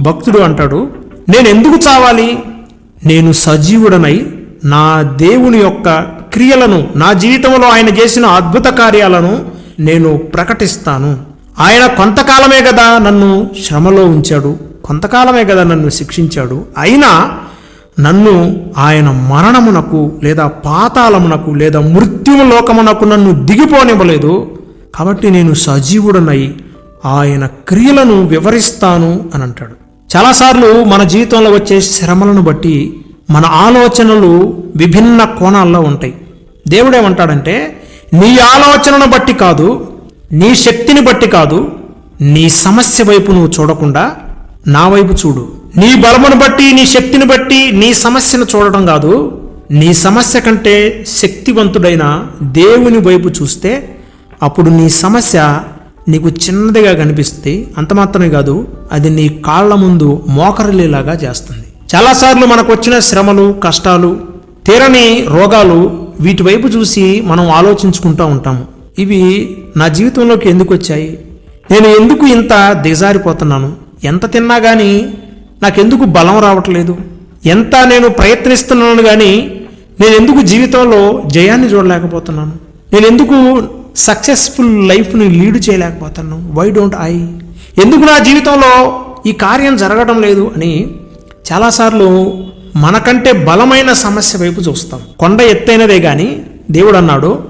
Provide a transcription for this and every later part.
భక్తుడు అంటాడు నేను ఎందుకు చావాలి? నేను సజీవుడనై నా దేవుని యొక్క క్రియలను నా జీవితంలో ఆయన చేసిన అద్భుత కార్యాలను నేను ప్రకటిస్తాను. ఆయన కొంతకాలమే కదా నన్ను శ్రమలో ఉంచాడు కొంతకాలమే కదా నన్ను శిక్షించాడు. అయినా నన్ను ఆయన మరణమునకు లేదా పాతాళమునకు లేదా మృత్యులోకమునకు నన్ను దిగిపోనివ్వలేదు. కాబట్టి నేను సజీవుడనై ఆయన క్రియలను వివరిస్తాను అని అంటాడు. చాలాసార్లు మన జీవితంలో వచ్చే శ్రమలను బట్టి మన ఆలోచనలు విభిన్న కోణాల్లో ఉంటాయి. దేవుడేమంటాడంటే నీ ఆలోచనను బట్టి కాదు నీ శక్తిని బట్టి కాదు నీ సమస్య వైపు నువ్వు చూడకుండా నా వైపు చూడు. నీ బలమును బట్టి నీ శక్తిని బట్టి నీ సమస్యను చూడటం కాదు నీ సమస్య కంటే శక్తివంతుడైన దేవుని వైపు చూస్తే అప్పుడు నీ సమస్య నీకు చిన్నదిగా కనిపిస్తే అంత మాత్రమే కాదు అది నీ కాళ్ళ ముందు మోకరలేలాగా చేస్తుంది. చాలాసార్లు మనకు వచ్చిన శ్రమలు కష్టాలు తీరని రోగాలు వీటి వైపు చూసి మనం ఆలోచించుకుంటూ ఉంటాము. ఇవి నా జీవితంలోకి ఎందుకు వచ్చాయి? నేను ఎందుకు ఇంత దిగజారిపోతున్నాను? ఎంత తిన్నా కానీ నాకెందుకు బలం రావట్లేదు? ఎంత నేను ప్రయత్నిస్తున్నాను కానీ నేను ఎందుకు జీవితంలో జయాన్ని చూడలేకపోతున్నాను? నేను ఎందుకు సక్సెస్ఫుల్ లైఫ్ని లీడ్ చేయలేకపోతాను వై డోంట్ ఐ ఎందుకు నా జీవితంలో ఈ కార్యం జరగడం లేదు అని చాలాసార్లు మనకంటే బలమైన సమస్య వైపు చూస్తాం. కొండ ఎత్తైనదే కానీ దేవుడు అన్నాడు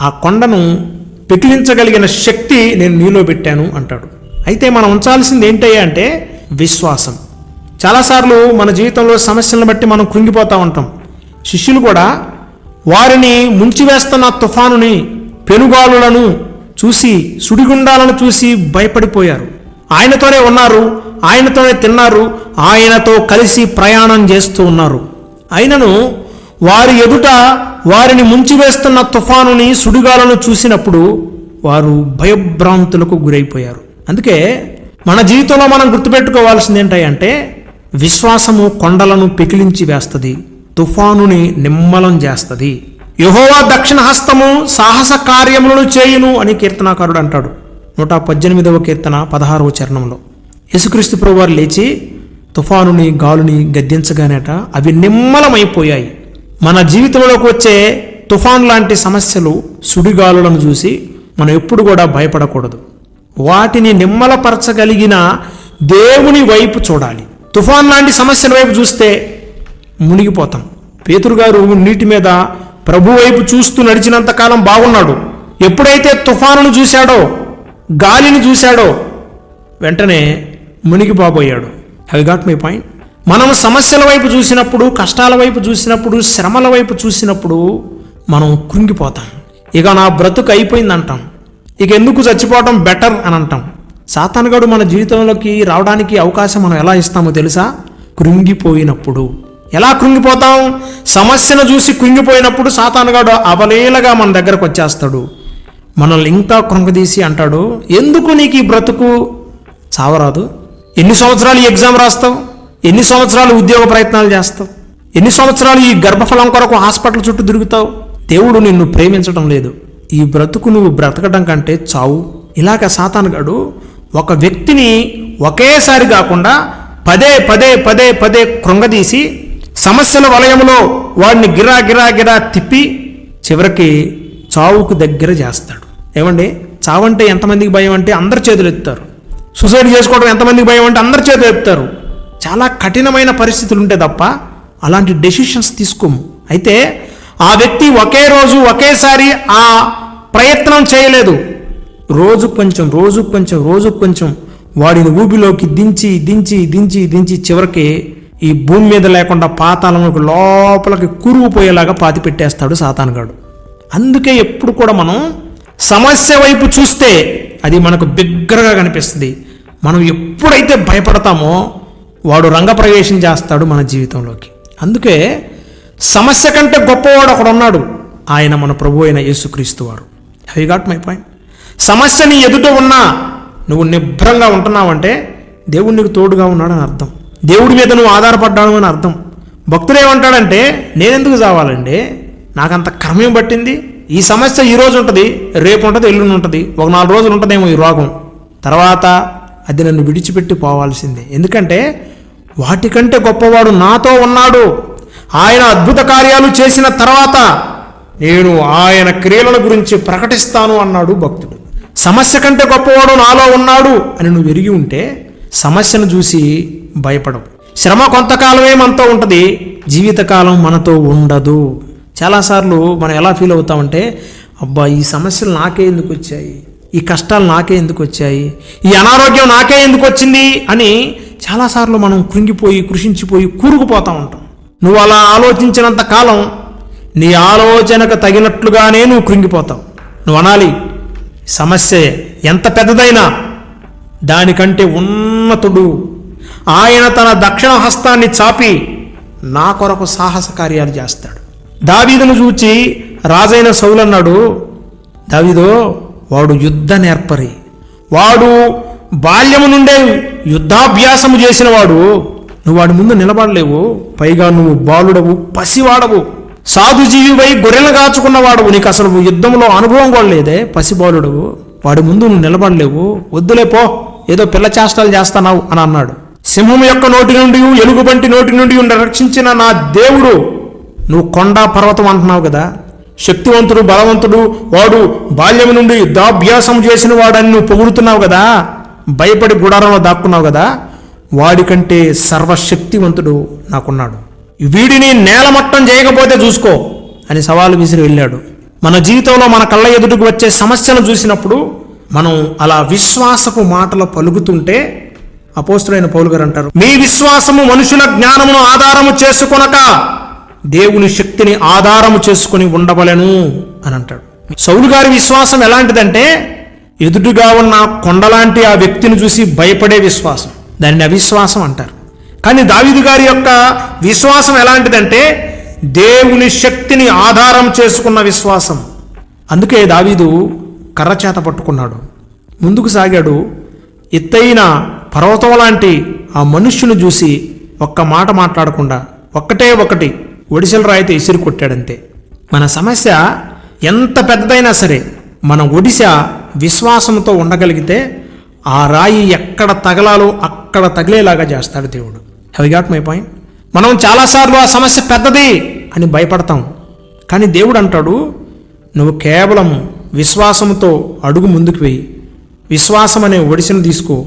ఆ కొండను పెకిలించగలిగిన శక్తి నేను నీలో పెట్టాను అంటాడు. అయితే మనం ఉంచాల్సింది ఏంటయ్యా అంటే విశ్వాసం. చాలాసార్లు మన జీవితంలో సమస్యలను బట్టి మనం కృంగిపోతూ ఉంటాం. శిష్యులు కూడా వారిని ముంచివేస్తున్న తుఫానుని పెనుగాలులను చూసి సుడిగుండాలను చూసి భయపడిపోయారు. ఆయనతోనే ఉన్నారు ఆయనతోనే తిన్నారు ఆయనతో కలిసి ప్రయాణం చేస్తూ ఉన్నారు. అయినను వారి ఎదుట వారిని ముంచివేస్తున్న తుఫానుని సుడిగాలను చూసినప్పుడు వారు భయభ్రాంతులకు గురైపోయారు. అందుకే మన జీవితంలో మనం గుర్తుపెట్టుకోవాల్సింది ఏంటంటే విశ్వాసము కొండలను పెకిలించి వేస్తుంది తుఫానుని నిమ్మలం చేస్తుంది. యహోవా దక్షిణ హస్తము సాహస కార్యములను చేయును అని కీర్తనాకారుడు అంటాడు. నూట పద్దెనిమిదవ కీర్తన పదహారవ చరణంలో. యేసుక్రీస్తు ప్రభువారు లేచి తుఫానుని గాలుని గద్దించగానేట అవి నిమ్మలమైపోయాయి. మన జీవితంలోకి వచ్చే తుఫాన్ లాంటి సమస్యలు సుడిగాలులను చూసి మనం ఎప్పుడు కూడా భయపడకూడదు. వాటిని నిమ్మలపరచగలిగిన దేవుని వైపు చూడాలి. తుఫాన్ లాంటి సమస్యల వైపు చూస్తే మునిగిపోతాం. పేతురు గారు నీటి మీద ప్రభు వైపు చూస్తూ నడిచినంత కాలం బాగున్నాడు. ఎప్పుడైతే తుఫానును చూశాడో గాలిని చూశాడో వెంటనే మునిగిపోబోయాడు హ్యావ్ గాట్ మై పాయింట్ మనం సమస్యల వైపు చూసినప్పుడు కష్టాల వైపు చూసినప్పుడు శ్రమల వైపు చూసినప్పుడు మనం కృంగిపోతాం. ఇక నా బ్రతుకు అయిపోయింది అంటాం ఇక ఎందుకు చచ్చిపోవటం బెటర్ అని అంటాం. సాతానుగాడు మన జీవితంలోకి రావడానికి అవకాశం మనం ఎలా ఇస్తామో తెలుసా? కృంగిపోయినప్పుడు. ఎలా కృంగిపోతాం? సమస్యను చూసి కృంగిపోయినప్పుడు సాతానుగాడు అవలీలగా మన దగ్గరకు వచ్చేస్తాడు. మనల్ని ఇంకా కృంగదీసి అంటాడు ఎందుకు నీకు ఈ బ్రతుకు? చావరాదు. ఎన్ని సంవత్సరాలు ఈ ఎగ్జామ్ రాస్తావు? ఎన్ని సంవత్సరాలు ఉద్యోగ ప్రయత్నాలు చేస్తావు? ఎన్ని సంవత్సరాలు ఈ గర్భఫలం కొరకు హాస్పిటల్ చుట్టూ తిరుగుతావు? దేవుడు నిన్ను ప్రేమించడం లేదు. ఈ బ్రతుకు నువ్వు బ్రతకడం కంటే చావు. ఇలాగ సాతానుగాడు ఒక వ్యక్తిని ఒకేసారి కాకుండా పదే పదే పదే పదే కృంగదీసి సమస్యల వలయంలో వాడిని గిరా గిరా గిరా తిప్పి చివరికి చావుకు దగ్గర చేస్తాడు. ఏమండి? చావంటే ఎంతమందికి భయం అంటే అందరు చేతులు ఎత్తారు సూసైడ్ చేసుకోవడం ఎంతమందికి భయం అంటే అందరు చేతులు ఎత్తారు చాలా కఠినమైన పరిస్థితులు ఉంటే తప్ప అలాంటి డెసిషన్స్ తీసుకోము. అయితే ఆ వ్యక్తి ఒకే రోజు ఒకేసారి ఆ ప్రయత్నం చేయలేదు. రోజు కొంచెం రోజు కొంచెం రోజు కొంచెం వాడిని ఊబిలోకి దించి దించి దించి దించి చివరికి ఈ భూమి మీద లేకుండా పాతాళంలోకి లోపలికి కురుకుపోయేలాగా పాతి పెట్టేస్తాడు సాతానుగాడు అందుకే ఎప్పుడు కూడా మనం సమస్య వైపు చూస్తే అది మనకు బిగ్గరగా కనిపిస్తుంది. మనం ఎప్పుడైతే భయపడతామో వాడు రంగప్రవేశం చేస్తాడు మన జీవితంలోకి. అందుకే సమస్య కంటే గొప్పవాడు ఒకడున్నాడు ఆయన మన ప్రభు అయిన యేసుక్రీస్తు వారు. హై గాట్ మై పాయింట్ సమస్య నీ ఎదుట ఉన్నా నువ్వు నిభ్రంగా ఉంటున్నావంటే దేవుడు నీకు తోడుగా ఉన్నాడని అర్థం. దేవుడి మీద నువ్వు ఆధారపడ్డావు అని అర్థం. భక్తుడు ఏమంటాడంటే నేనెందుకు చావాలండి? నాకంత కర్మేం పట్టింది. ఈ సమస్య ఈరోజు ఉంటుంది రేపు ఉంటుంది ఎల్లుండి ఉంటుంది ఒక నాలుగు రోజులు ఉంటుందేమో ఈ రోగం. తర్వాత అది నన్ను విడిచిపెట్టి పోవాల్సిందే. ఎందుకంటే వాటికంటే గొప్పవాడు నాతో ఉన్నాడు. ఆయన అద్భుత కార్యాలు చేసిన తర్వాత నేను ఆయన క్రియల గురించి ప్రకటిస్తాను అన్నాడు భక్తుడు. సమస్య కంటే గొప్పవాడు నాలో ఉన్నాడు అని నువ్వు ఎరిగి ఉంటే సమస్యను చూసి భయపడవు. శ్రమ కొంతకాలమే మనతో ఉంటుంది జీవితకాలం మనతో ఉండదు. చాలాసార్లు మనం ఎలా ఫీల్ అవుతామంటే అబ్బా ఈ సమస్యలు నాకే ఎందుకు వచ్చాయి? ఈ కష్టాలు నాకే ఎందుకు వచ్చాయి? ఈ అనారోగ్యం నాకే ఎందుకు వచ్చింది? అని చాలాసార్లు మనం కృంగిపోయి కృషించిపోయి కూరుకుపోతూ ఉంటాం. నువ్వు అలా ఆలోచించినంత కాలం నీ ఆలోచనకు తగినట్లుగానే నువ్వు కృంగిపోతావు. నువ్వు అనాలి సమస్య ఎంత పెద్దదైనా దానికంటే ఉన్నతుడు ఆయన తన దక్షిణ హస్తాన్ని చాపి నా కొరకు సాహస కార్యాలు చేస్తాడు. దావీదును చూచి రాజైన సౌలన్నాడు దావీదో వాడు యుద్ధ నేర్పరి. వాడు బాల్యము నుండే యుద్ధాభ్యాసము చేసినవాడు. నువ్వు వాడి ముందు నిలబడలేవు. పైగా నువ్వు బాలుడవు పసివాడవు. సాధుజీవివై గొర్రెలు కాచుకున్నవాడవు నీకు అసలు యుద్ధంలో అనుభవం కూడా లేదే పసిబాలుడవు. వాడి ముందు నువ్వు నిలబడలేవు. వద్దులేపో ఏదో పిల్ల చేష్టలు చేస్తున్నావు అని అన్నాడు. సింహం యొక్క నోటి నుండి ఎలుగుబంటి నోటి నుండి రక్షించిన నా దేవుడు. నువ్వు కొండ పర్వతం అంటున్నావు కదా? శక్తివంతుడు బలవంతుడు వాడు బాల్యం నుండి యుద్ధాభ్యాసం చేసిన వాడని నువ్వు పొగుడుతున్నావు కదా? భయపడి గుడారంలో దాక్కున్నావు కదా? వాడికంటే సర్వశక్తివంతుడు నాకున్నాడు. వీడిని నేలమట్టం చేయకపోతే చూసుకో అని సవాలు విసిరి వెళ్ళాడు. మన జీవితంలో మన కళ్ళ ఎదుటికి వచ్చే సమస్యను చూసినప్పుడు మనం అలా విశ్వాసపు మాటలు పలుకుతుంటే అపోస్తులైన పౌలు గారు అంటారు మీ విశ్వాసము మనుషుల జ్ఞానమును ఆధారము చేసుకొనక దేవుని శక్తిని ఆధారము చేసుకుని ఉండవలెను అని అంటాడు. సౌలు గారి విశ్వాసం ఎలాంటిదంటే ఎదుటిగా ఉన్న కొండలాంటి ఆ వ్యక్తిని చూసి భయపడే విశ్వాసం. దానిని అవిశ్వాసం అంటారు. కానీ దావీదు గారి యొక్క విశ్వాసం ఎలాంటిదంటే దేవుని శక్తిని ఆధారం చేసుకున్న విశ్వాసం. అందుకే దావీదు కర్ర చేత పట్టుకున్నాడు. ముందుకు సాగాడు ఎత్తైన పర్వతం లాంటి ఆ మనుష్యుని చూసి ఒక్క మాట మాట్లాడకుండా ఒక్కటే ఒకటి ఒడిసెల రాయితే ఇసిరి కొట్టాడంతే. మన సమస్య ఎంత పెద్దదైనా సరే మన ఒడిశ విశ్వాసంతో ఉండగలిగితే ఆ రాయి ఎక్కడ తగలాలో అక్కడ తగిలేలాగా చేస్తాడు దేవుడు. హ్యావ్ గాట్ మై పాయింట్ మనం చాలాసార్లు ఆ సమస్య పెద్దది అని భయపడతాం. కానీ దేవుడు అంటాడు నువ్వు కేవలం విశ్వాసంతో అడుగు ముందుకు వెయ్యి విశ్వాసం అనే ఒడిసెను తీసుకో.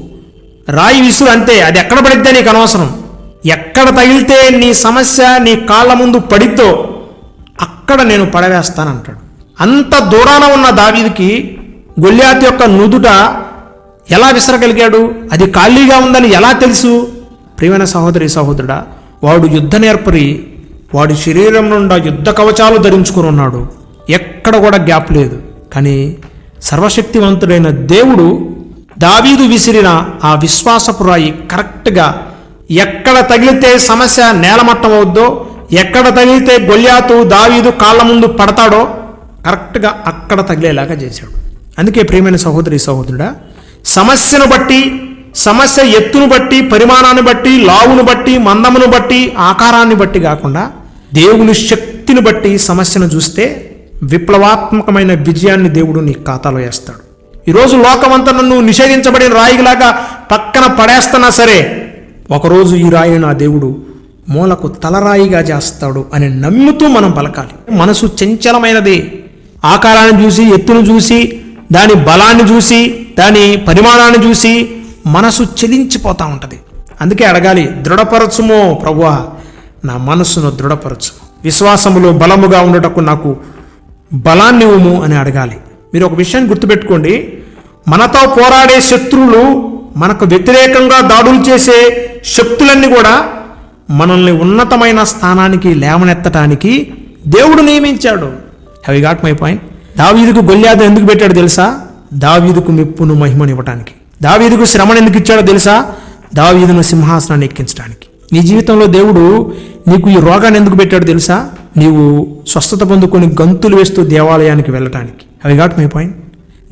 రాయి విసురు అంతే అది ఎక్కడ పడిద్దే నీకు అనవసరం? ఎక్కడ తగిలితే నీ సమస్య నీ కాళ్ళ ముందు పడిద్దో అక్కడ నేను పడవేస్తానంటాడు. అంత దూరాన ఉన్న దావీదికి గొల్యాత్ యొక్క నుదుట ఎలా విసరగలిగాడు? అది ఖాళీగా ఉందని ఎలా తెలుసు? ప్రియమైన సహోదరి సహోదరుడా వాడు యుద్ధ నేర్పరి వాడి శరీరం నుండి యుద్ధ కవచాలు ధరించుకుని ఉన్నాడు. ఎక్కడ కూడా గ్యాప్ లేదు. కానీ సర్వశక్తివంతుడైన దేవుడు దావీదు విసిరిన ఆ విశ్వాసపు రాయి కరెక్ట్గా ఎక్కడ తగిలితే సమస్య నేలమట్టం అవుద్దో ఎక్కడ తగిలితే గొల్యాతు దావీదు కాళ్ళ ముందు పడతాడో కరెక్ట్గా అక్కడ తగిలేలాగా చేశాడు. అందుకే ప్రియమైన సహోదరి సహోదరుడా సమస్యను బట్టి సమస్య ఎత్తును బట్టి పరిమాణాన్ని బట్టి లావును బట్టి మందమును బట్టి ఆకారాన్ని బట్టి కాకుండా దేవుని శక్తిని బట్టి సమస్యను చూస్తే విప్లవాత్మకమైన విజయాన్ని దేవుడు నీ ఖాతాలో వేస్తాడు. ఈరోజు లోకమంతా నన్ను నిషేధించబడిన రాయిలాగా పక్కన పడేస్తున్నా సరే ఒకరోజు ఈ రాయిని నా దేవుడు మూలకు తలరాయిగా చేస్తాడు అని నమ్ముతూ మనం పలకాలి. మనసు చంచలమైనది. ఆకారాన్ని చూసి ఎత్తును చూసి దాని బలాన్ని చూసి దాని పరిమాణాన్ని చూసి మనసు చెలించిపోతూ ఉంటుంది. అందుకే అడగాలి దృఢపరచుమో ప్రభువా? నా మనస్సును దృఢపరచు విశ్వాసములో బలముగా ఉండటకు నాకు బలాన్ని ఇవ్వము అని అడగాలి. మీరు ఒక విషయాన్ని గుర్తుపెట్టుకోండి. మనతో పోరాడే శత్రువులు మనకు వ్యతిరేకంగా దాడులు చేసే శక్తులన్నీ కూడా మనల్ని ఉన్నతమైన స్థానానికి లేవనెత్తటానికి దేవుడు నియమించాడు. హ్యావ్ గాట్ మై పాయింట్ దావీదుకు గొల్యాదు ఎందుకు పెట్టాడు తెలుసా? దావీదుకు మెప్పును మహిమనివ్వటానికి. దావీదుకు శ్రమను ఎందుకు ఇచ్చాడో తెలుసా? దావీదును సింహాసనాన్ని ఎక్కించడానికి నీ జీవితంలో దేవుడు నీకు ఈ రోగాన్ని ఎందుకు పెట్టాడు తెలుసా? నీవు స్వస్థత పొందుకొని గంతులు వేస్తూ దేవాలయానికి వెళ్ళటానికి. అవి గాట్ మై పాయింట్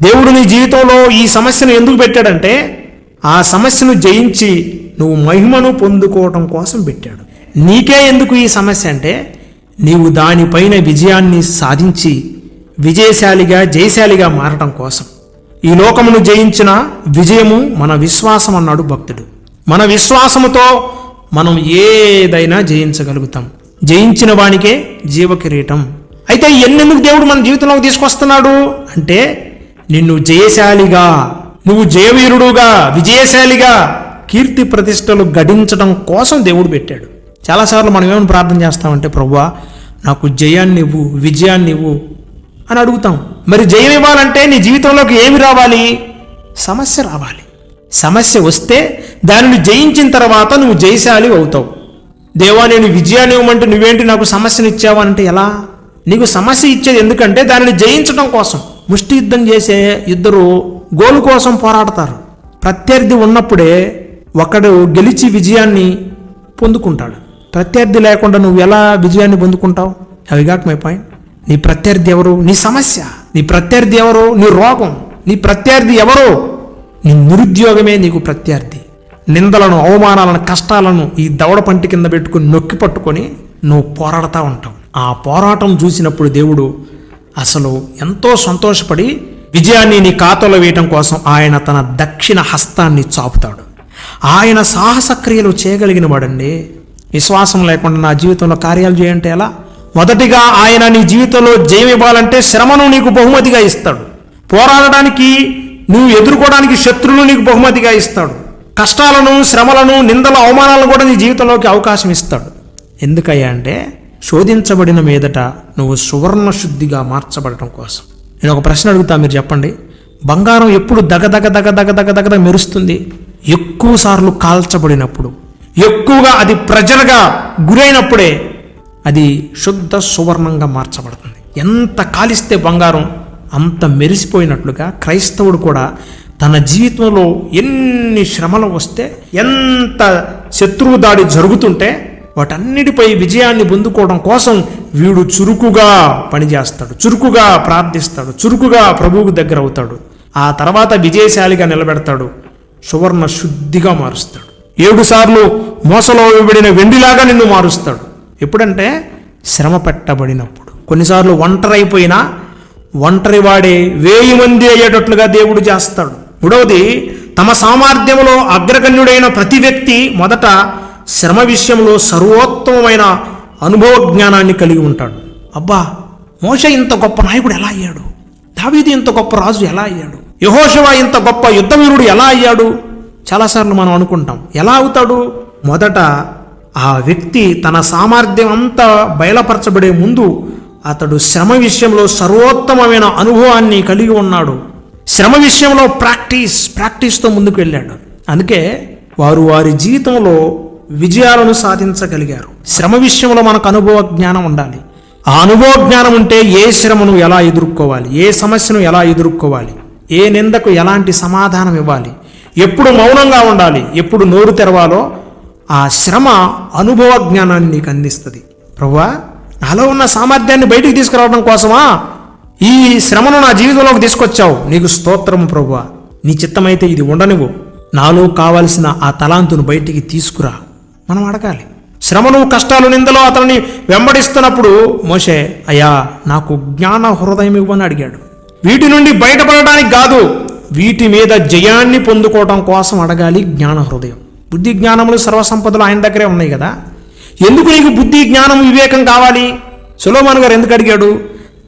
దేవుడు నీ జీవితంలో ఈ సమస్యను ఎందుకు పెట్టాడంటే ఆ సమస్యను జయించి నువ్వు మహిమను పొందుకోవటం కోసం పెట్టాడు. నీకే ఎందుకు ఈ సమస్య అంటే నీవు దానిపైన విజయాన్ని సాధించి విజయశాలిగా జయశాలిగా మారటం కోసం. ఈ లోకమును జయించిన విజయము మన విశ్వాసం అన్నాడు భక్తుడు. మన విశ్వాసముతో మనం ఏదైనా జయించగలుగుతాం. జయించిన వానికే జీవకిరీటం. అయితే ఎన్నెందుకు దేవుడు మన జీవితంలోకి తీసుకొస్తున్నాడు? అంటే నిన్ను జయశాలిగా నువ్వు జయవీరుడుగా విజయశాలిగా కీర్తి ప్రతిష్టలు గడించడం కోసం దేవుడు పెట్టాడు. చాలాసార్లు మనం ఏమైనా ప్రార్థన చేస్తామంటే ప్రభువా నాకు జయాన్ని ఇవ్వు విజయాన్ని ఇవ్వు అని అడుగుతాం. మరి జయం ఇవ్వాలంటే నీ జీవితంలోకి ఏమి రావాలి? సమస్య రావాలి. సమస్య వస్తే దానిని జయించిన తర్వాత నువ్వు జయశాలి అవుతావు. దేవా నేను విజయాన్ని ఇవ్వమంటే నువ్వేంటి నాకు సమస్యను ఇచ్చావా అంటే ఎలా? నీకు సమస్య ఇచ్చేది ఎందుకంటే దానిని జయించడం కోసం. ముష్టి యుద్ధం చేసే ఇద్దరు గోలు కోసం పోరాడతారు. ప్రత్యర్థి ఉన్నప్పుడే ఒకడు గెలిచి విజయాన్ని పొందుకుంటాడు. ప్రత్యర్థి లేకుండా నువ్వు ఎలా విజయాన్ని పొందుకుంటావు? అవి కాక మై పాయింట్ నీ ప్రత్యర్థి ఎవరు? నీ సమస్య. నీ ప్రత్యర్థి ఎవరు? నీ రోగం. నీ ప్రత్యర్థి ఎవరు? నీ నిరుద్యోగమే నీకు ప్రత్యర్థి. నిందలను అవమానాలను కష్టాలను ఈ దవడ పంటి కింద పెట్టుకుని నొక్కి పట్టుకొని నువ్వు పోరాడుతూ ఉంటావు. ఆ పోరాటం చూసినప్పుడు దేవుడు అసలు ఎంతో సంతోషపడి విజయాన్ని నీ ఖాతాలో వేయటం కోసం ఆయన తన దక్షిణ హస్తాన్ని చాపుతాడు. ఆయన సాహస క్రియలు చేయగలిగిన వాడండి. విశ్వాసం లేకుండా నా జీవితంలో కార్యాలు చేయంటే ఎలా? మొదటిగా ఆయన నీ జీవితంలో జయమివ్వాలంటే శ్రమను నీకు బహుమతిగా ఇస్తాడు. పోరాడడానికి నువ్వు ఎదుర్కోవడానికి శత్రువులు నీకు బహుమతిగా ఇస్తాడు. కష్టాలను శ్రమలను నిందల అవమానాలను కూడా నీ జీవితంలోకి అవకాశం ఇస్తాడు. ఎందుకయ్యా అంటే శోధించబడిన మీదట నువ్వు సువర్ణ శుద్ధిగా మార్చబడటం కోసం. నేను ఒక ప్రశ్న అడుగుతా మీరు చెప్పండి. బంగారం ఎప్పుడు దగ దగ దగ దగ దగ దగ దగ మెరుస్తుంది? ఎక్కువ సార్లు కాల్చబడినప్పుడు ఎక్కువగా అది ప్రజలుగా గురైనప్పుడే అది శుద్ధ సువర్ణంగా మార్చబడుతుంది. ఎంత కాలిస్తే బంగారం అంత మెరిసిపోయినట్లుగా క్రైస్తవుడు కూడా తన జీవితంలో ఎన్ని శ్రమలు వస్తే ఎంత శత్రువు దాడి జరుగుతుంటే వాటన్నిటిపై విజయాన్ని పొందుకోవడం కోసం వీడు చురుకుగా పనిచేస్తాడు చురుకుగా ప్రార్థిస్తాడు చురుకుగా ప్రభువుకు దగ్గర అవుతాడు ఆ తర్వాత విజయశాలిగా నిలబెడతాడు సువర్ణ శుద్ధిగా మారుస్తాడు. ఏడు సార్లు మోసలో ఇవ్వబడిన వెండిలాగా నిన్ను మారుస్తాడు. ఎప్పుడంటే శ్రమ పెట్టబడినప్పుడు. కొన్నిసార్లు ఒంటరి ఒంటరి వాడే వేయి మంది అయ్యేటట్లుగా దేవుడు చేస్తాడు. మూడవది తమ సామర్థ్యంలో అగ్రగణ్యుడైన ప్రతి వ్యక్తి మొదట శ్రమ విషయంలో సర్వోత్తమమైన అనుభవ జ్ఞానాన్ని కలిగి ఉంటాడు. అబ్బా మోష ఇంత గొప్ప నాయకుడు ఎలా అయ్యాడు? దావీది ఇంత గొప్ప రాజు ఎలా అయ్యాడు? యహోశివ ఇంత గొప్ప యుద్ధవీరుడు ఎలా అయ్యాడు? చాలాసార్లు మనం అనుకుంటాం ఎలా అవుతాడు? మొదట ఆ వ్యక్తి తన సామర్థ్యం అంతా బయలపరచబడే ముందు అతడు శ్రమ విషయంలో సర్వోత్తమమైన అనుభవాన్ని కలిగి ఉన్నాడు. శ్రమ విషయంలో ప్రాక్టీస్ ప్రాక్టీస్తో ముందుకు వెళ్ళాడు. అందుకే వారు వారి జీవితంలో విజయాలను సాధించగలిగారు. శ్రమ విషయంలో మనకు అనుభవ జ్ఞానం ఉండాలి. ఆ అనుభవ జ్ఞానం ఉంటే ఏ శ్రమను ఎలా ఎదుర్కోవాలి? ఏ సమస్యను ఎలా ఎదుర్కోవాలి? ఏ నిందకు ఎలాంటి సమాధానం ఇవ్వాలి? ఎప్పుడు మౌనంగా ఉండాలి? ఎప్పుడు నోరు తెరవాలో? ఆ శ్రమ అనుభవ జ్ఞానాన్ని నీకు అందిస్తుంది. ప్రవ్వా నాలో ఉన్న సామర్థ్యాన్ని బయటికి తీసుకురావడం కోసమా? ఈ శ్రమను నా జీవితంలోకి తీసుకొచ్చావు. నీకు స్తోత్రం ప్రభువా నీ చిత్తమైతే ఇది ఉండనివ్వు. నాలో కావలసిన ఆ తలాంతును బయటికి తీసుకురా. మనం అడగాలి. శ్రమను కష్టాలు నిందలో అతన్ని వెంబడిస్తున్నప్పుడు మోషే అయ్యా నాకు జ్ఞాన హృదయం ఇవ్వని అడిగాడు. వీటి నుండి బయటపడడానికి కాదు వీటి మీద జయాన్ని పొందుకోవడం కోసం అడగాలి జ్ఞాన హృదయం. బుద్ధి జ్ఞానములు సర్వసంపదలు ఆయన దగ్గరే ఉన్నాయి కదా? ఎందుకు నీకు బుద్ధి జ్ఞానం వివేకం కావాలి? సులోమాన్ గారు ఎందుకు అడిగాడు?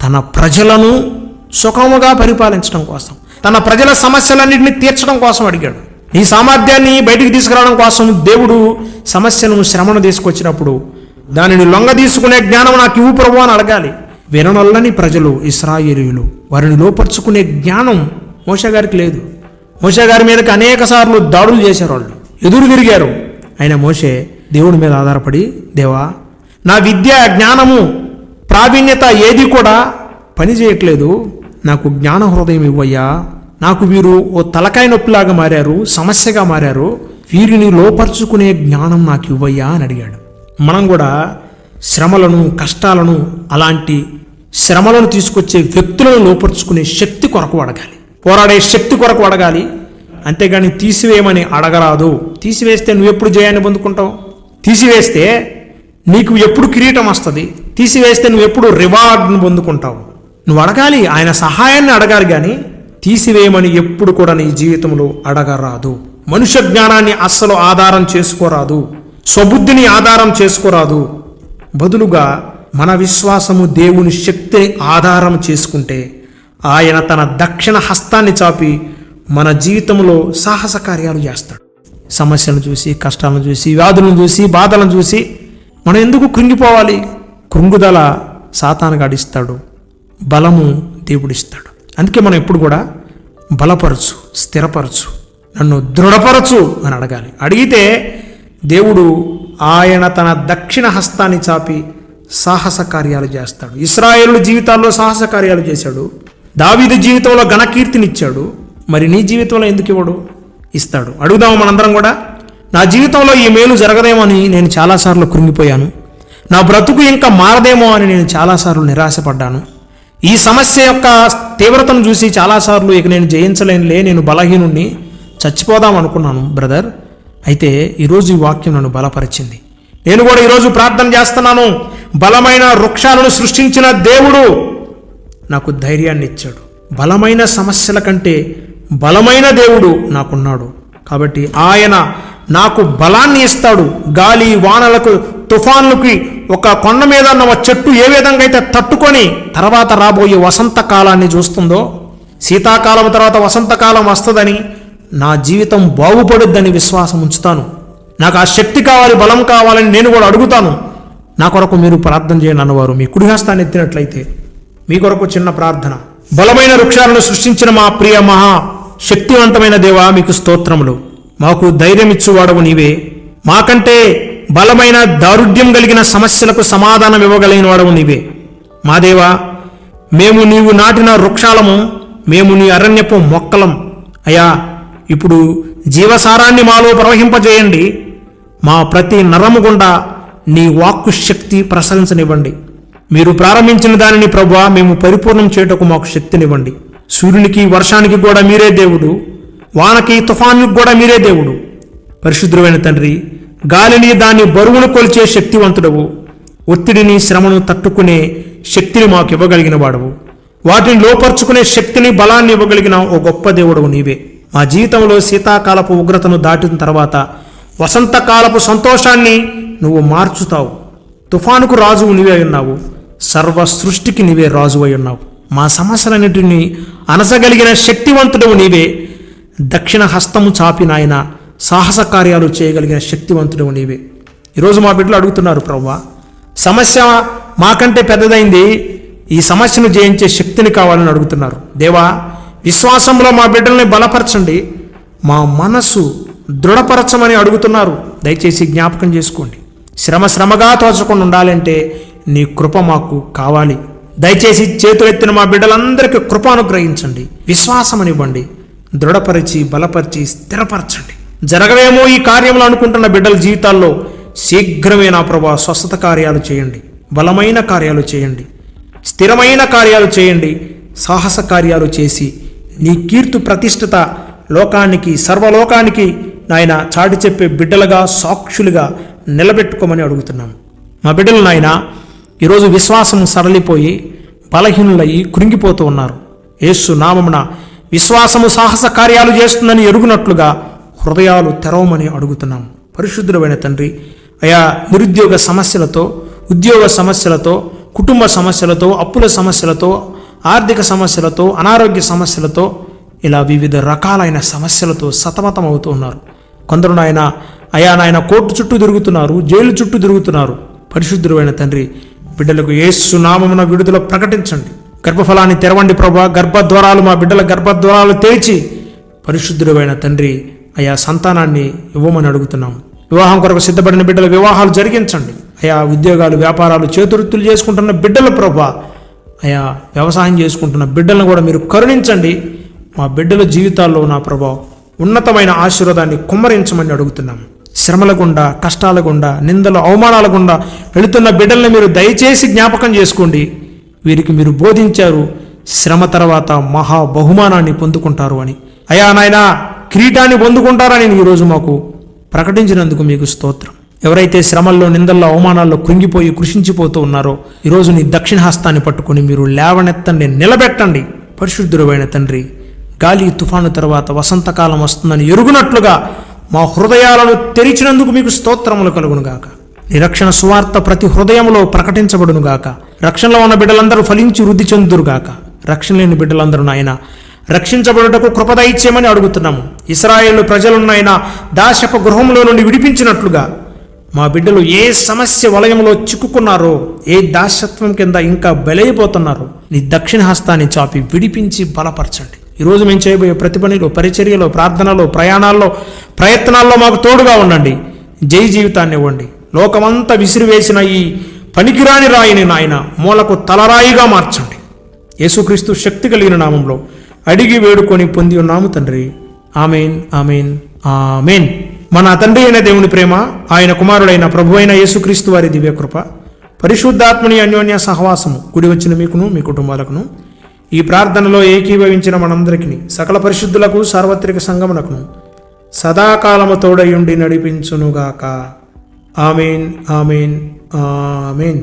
తన ప్రజలను సుఖముగా పరిపాలించడం కోసం తన ప్రజల సమస్యలన్నింటినీ తీర్చడం కోసం అడిగాడు. ఈ సామర్థ్యాన్ని బయటికి తీసుకురావడం కోసం దేవుడు సమస్యను శ్రమను తీసుకొచ్చినప్పుడు దానిని లొంగ తీసుకునే జ్ఞానం నాకు ఇవ్వు ప్రభు అని అడగాలి. విననొల్లని ప్రజలు ఇస్రాయేలీయులు. వారిని లోపరుచుకునే జ్ఞానం మోష గారికి లేదు. మోష గారి మీదకి అనేక సార్లు దాడులు చేశారు వాళ్ళు. ఎదురు తిరిగారు. అయినా మోషే దేవుడి మీద ఆధారపడి దేవా నా విద్య జ్ఞానము ప్రావీణ్యత ఏది కూడా పని చేయట్లేదు. నాకు జ్ఞాన హృదయం ఇవ్వయ్యా. నాకు వీరు ఓ తలకాయ నొప్పిలాగా మారారు సమస్యగా మారారు వీరిని లోపరుచుకునే జ్ఞానం నాకు ఇవ్వయ్యా అని అడిగాడు. మనం కూడా శ్రమలను కష్టాలను అలాంటి శ్రమలను తీసుకొచ్చే వ్యక్తులను లోపరుచుకునే శక్తి కొరకు అడగాలి. పోరాడే శక్తి కొరకు అడగాలి. అంతేగాని తీసివేయమని అడగరాదు. తీసివేస్తే నువ్వు ఎప్పుడు జయాన్ని పొందుకుంటావు? తీసివేస్తే నీకు ఎప్పుడు కిరీటం వస్తుంది? తీసివేస్తే నువ్వు ఎప్పుడు రివార్డ్ను పొందుకుంటావు? నువ్వు అడగాలి. ఆయన సహాయాన్ని అడగాలి కానీ తీసివేయమని ఎప్పుడు కూడా నీ జీవితంలో అడగరాదు. మనుష్య జ్ఞానాన్ని అస్సలు ఆధారం చేసుకోరాదు. స్వబుద్ధిని ఆధారం చేసుకోరాదు. బదులుగా మన విశ్వాసము దేవుని శక్తిని ఆధారం చేసుకుంటే ఆయన తన దక్షిణ హస్తాన్ని చాపి మన జీవితంలో సాహస కార్యాలు చేస్తాడు. సమస్యలను చూసి కష్టాలను చూసి వ్యాధులను చూసి బాధలను చూసి మనం ఎందుకు కృంగిపోవాలి? కృంగుదల సాతాను గడిస్తాడు బలము దేవుడిస్తాడు. అందుకే మనం ఎప్పుడు కూడా బలపరచు స్థిరపరచు నన్ను దృఢపరచు అని అడగాలి. అడిగితే దేవుడు ఆయన తన దక్షిణ హస్తాన్ని చాపి సాహస కార్యాలు చేస్తాడు. ఇస్రాయేలు జీవితాల్లో సాహస కార్యాలు చేశాడు. దావీదు జీవితంలో ఘనకీర్తినిచ్చాడు. మరి నీ జీవితంలో ఎందుకు ఇవ్వడు? ఇస్తాడు. అడుగుదాము మనందరం కూడా? నా జీవితంలో ఈ మేలు జరగదేమో అని నేను చాలాసార్లు కృంగిపోయాను. నా బ్రతుకు ఇంకా మారదేమో అని నేను చాలాసార్లు నిరాశపడ్డాను. ఈ సమస్య యొక్క తీవ్రతను చూసి చాలాసార్లు ఇక నేను జయించలేనులే నేను బలహీనుణ్ణి చచ్చిపోదాం అనుకున్నాను బ్రదర్. అయితే ఈరోజు ఈ వాక్యం నన్ను బలపరిచింది. నేను కూడా ఈరోజు ప్రార్థన చేస్తున్నాను. బలమైన వృక్షాలను సృష్టించిన దేవుడు నాకు ధైర్యాన్ని ఇచ్చాడు. బలమైన సమస్యల కంటే బలమైన దేవుడు నాకున్నాడు. కాబట్టి ఆయన నాకు బలాన్ని ఇస్తాడు. గాలి వానలకు తుఫాన్లకి ఒక కొండ మీద ఉన్న ఒక చెట్టు ఏ విధంగా అయితే తట్టుకొని తర్వాత రాబోయే వసంత కాలాన్ని చూస్తుందో శీతాకాలం తర్వాత వసంతకాలం వస్తుందని నా జీవితం బాగుపడుద్దని విశ్వాసం ఉంచుతాను. నాకు ఆ శక్తి కావాలి బలం కావాలని నేను కూడా అడుగుతాను. నా కొరకు మీరు ప్రార్థన చేయండి అన్నవారు మీ కుడిహస్తాన్ని ఎత్తినట్లయితే మీ కొరకు చిన్న ప్రార్థన. బలమైన వృక్షాలను సృష్టించిన మా ప్రియ మహా శక్తివంతమైన దేవా మీకు స్తోత్రములు. మాకు ధైర్యం ఇచ్చువాడవు నీవే. మాకంటే బలమైన దారుఢ్యం కలిగిన సమస్యలకు సమాధానం ఇవ్వగలిగిన వాడవు నీవే. మా దేవా మేము నీవు నాటిన వృక్షాలము మేము నీ అరణ్యపు మొక్కలం. అయా ఇప్పుడు జీవసారాన్ని మాలో ప్రవహింపజేయండి. మా ప్రతి నరము గుండా నీ వాక్కు శక్తి ప్రసరించనివ్వండి. మీరు ప్రారంభించిన దానిని ప్రభువా మేము పరిపూర్ణం చేయటకు మాకు శక్తినివ్వండి. సూర్యునికి వర్షానికి కూడా మీరే దేవుడు. వానకి తుఫానుకి కూడా మీరే దేవుడు. పరిశుద్ధమైన తండ్రి గాలిని దాని బరువును కొలిచే శక్తివంతుడవు. ఒత్తిడిని శ్రమను తట్టుకునే శక్తిని మాకు ఇవ్వగలిగిన వాడవు. వాటిని లోపరుచుకునే శక్తిని బలాన్ని ఇవ్వగలిగిన ఓ గొప్ప దేవుడవు నీవే. మా జీవితంలో శీతాకాలపు ఉగ్రతను దాటిన తర్వాత వసంతకాలపు సంతోషాన్ని నువ్వు మార్చుతావు. తుఫానుకు రాజువు నీవే ఉన్నావు. సర్వ సృష్టికి నీవే రాజు అయి ఉన్నావు. మా సమస్యలన్నిటిని అనసగలిగిన శక్తివంతుడవు నీవే. దక్షిణ హస్తము చాపి నాయన సాహస కార్యాలు చేయగలిగిన శక్తివంతుడు నీవే. ఈరోజు మా బిడ్డలు అడుగుతున్నారు ప్రవ్వా సమస్య మాకంటే పెద్దదైంది. ఈ సమస్యను జయించే శక్తిని కావాలని అడుగుతున్నారు. దేవా విశ్వాసంలో మా బిడ్డల్ని బలపరచండి. మా మనసు దృఢపరచమని అడుగుతున్నారు. దయచేసి జ్ఞాపకం చేసుకోండి. శ్రమ శ్రమగా తోచకుండా ఉండాలంటే నీ కృప మాకు కావాలి. దయచేసి చేతులెత్తిన మా బిడ్డలందరికీ కృప అనుగ్రహించండి విశ్వాసమనివ్వండి. దృఢపరిచి బలపరిచి స్థిరపరచండి. జరగవేమో ఈ కార్యములు అనుకుంటున్న బిడ్డల జీవితాల్లో శీఘ్రమే నా ప్రభా స్వస్థత కార్యాలు చేయండి. బలమైన కార్యాలు చేయండి. స్థిరమైన కార్యాలు చేయండి. సాహస కార్యాలు చేసి నీ కీర్తు ప్రతిష్ఠత లోకానికి సర్వలోకానికి నాయన చాటి చెప్పే బిడ్డలుగా సాక్షులుగా నిలబెట్టుకోమని అడుగుతున్నాం. మా బిడ్డలు నాయన ఈరోజు విశ్వాసం సరళిపోయి బలహీనులయ్యి కృంగిపోతూ ఉన్నారు. యేసు నామమున విశ్వాసము సాహస కార్యాలు చేస్తుందని ఎరుగునట్లుగా హృదయాలు తెరవమని అడుగుతున్నాం. పరిశుద్ధులమైన తండ్రి అయా నిరుద్యోగ సమస్యలతో ఉద్యోగ సమస్యలతో కుటుంబ సమస్యలతో అప్పుల సమస్యలతో ఆర్థిక సమస్యలతో అనారోగ్య సమస్యలతో ఇలా వివిధ రకాలైన సమస్యలతో సతమతమవుతూ ఉన్నారు. కొందరు నాయన అయా నాయన కోర్టు చుట్టూ తిరుగుతున్నారు జైలు చుట్టూ తిరుగుతున్నారు. పరిశుద్ధుడైన తండ్రి బిడ్డలకు ఏసు నామమున విడుదల ప్రకటించండి. గర్భఫలాన్ని తెరవండి ప్రభా గర్భద్వారాలు మా బిడ్డల గర్భద్వారాలు తెరిచి పరిశుద్ధుడైన తండ్రి అయా సంతానాన్ని ఇవ్వమని అడుగుతున్నాం వివాహం కొరకు సిద్ధపడిన బిడ్డల వివాహాలు జరిగించండి. అయా ఉద్యోగాలు వ్యాపారాలు చేతురుత్తులు చేసుకుంటున్న బిడ్డల ప్రభా అయా వ్యవసాయం చేసుకుంటున్న బిడ్డలను కూడా మీరు కరుణించండి. మా బిడ్డల జీవితాల్లో నా ప్రభావం ఉన్నతమైన ఆశీర్వాదాన్ని కుమ్మరించమని అడుగుతున్నాం. శ్రమల గుండా కష్టాల గుండా నిందల అవమానాల గుండా వెళుతున్న బిడ్డల్ని మీరు దయచేసి జ్ఞాపకం చేసుకోండి. వీరికి మీరు బోధించారు శ్రమ తర్వాత మహా బహుమానాన్ని పొందుకుంటారు అని. అయా నాయనా కిరీటాన్ని పొందుకుంటారని ఈరోజు మాకు ప్రకటించినందుకు మీకు స్తోత్రం. ఎవరైతే శ్రమల్లో నిందల్లో అవమానాల్లో కృంగిపోయి కృషించిపోతూ ఉన్నారో ఈరోజు నీ దక్షిణ హస్తాన్ని పట్టుకొని మీరు లేవనెత్తండి నిలబెట్టండి. పరిశుద్ధుడైన తండ్రి గాలి తుఫాను తర్వాత వసంతకాలం వస్తుందని ఎరుగునట్లుగా మా హృదయాలను తెరిచినందుకు మీకు స్తోత్రములు కలుగునుగాక. నిరక్షణ సువార్త ప్రతి హృదయంలో ప్రకటించబడునుగాక. రక్షణలో ఉన్న బిడ్డలందరూ ఫలించి వృద్ధి చెందురుగాక రక్షణ లేని బిడ్డలందరూ నాయన రక్షించబడుటకు కృపద అడుగుతున్నాము. ఇస్రాయేల్ ప్రజలున్నాయన దాశక గృహంలో నుండి విడిపించినట్లుగా మా బిడ్డలు ఏ సమస్య వలయంలో చిక్కుకున్నారో ఏ దాశత్వం కింద ఇంకా బలైపోతున్నారో నీ దక్షిణ హస్తాన్ని చాపి విడిపించి బలపరచండి. ఈరోజు మేము చేయబోయే ప్రతి పనిలో పరిచర్యలో ప్రార్థనలో ప్రయాణాల్లో ప్రయత్నాల్లో మాకు తోడుగా ఉండండి. జై జీవితాన్ని ఇవ్వండి. లోకమంతా విసిరివేసిన ఈ పనికిరాని రాయిని నాయన మూలకు తలరాయిగా మార్చండి. యేసుక్రీస్తు శక్తి కలిగిన నామంలో అడిగి వేడుకొని పొంది ఉన్నాము తండ్రి. Amen amen amen. మన తండ్రి అయిన దేవుని ప్రేమ ఆయన కుమారుడైన ప్రభు అయిన యేసుక్రీస్తు వారి దివ్యకృప పరిశుద్ధాత్మని అన్యోన్య సహవాసము గుడి వచ్చిన మీకును మీ కుటుంబాలకును ఈ ప్రార్థనలో ఏకీభవించిన మనందరికీ సకల పరిశుద్ధులకు సార్వత్రిక సంగమునకును సదాకాలము తోడయుండి నడిపించునుగాక. Amen amen amen.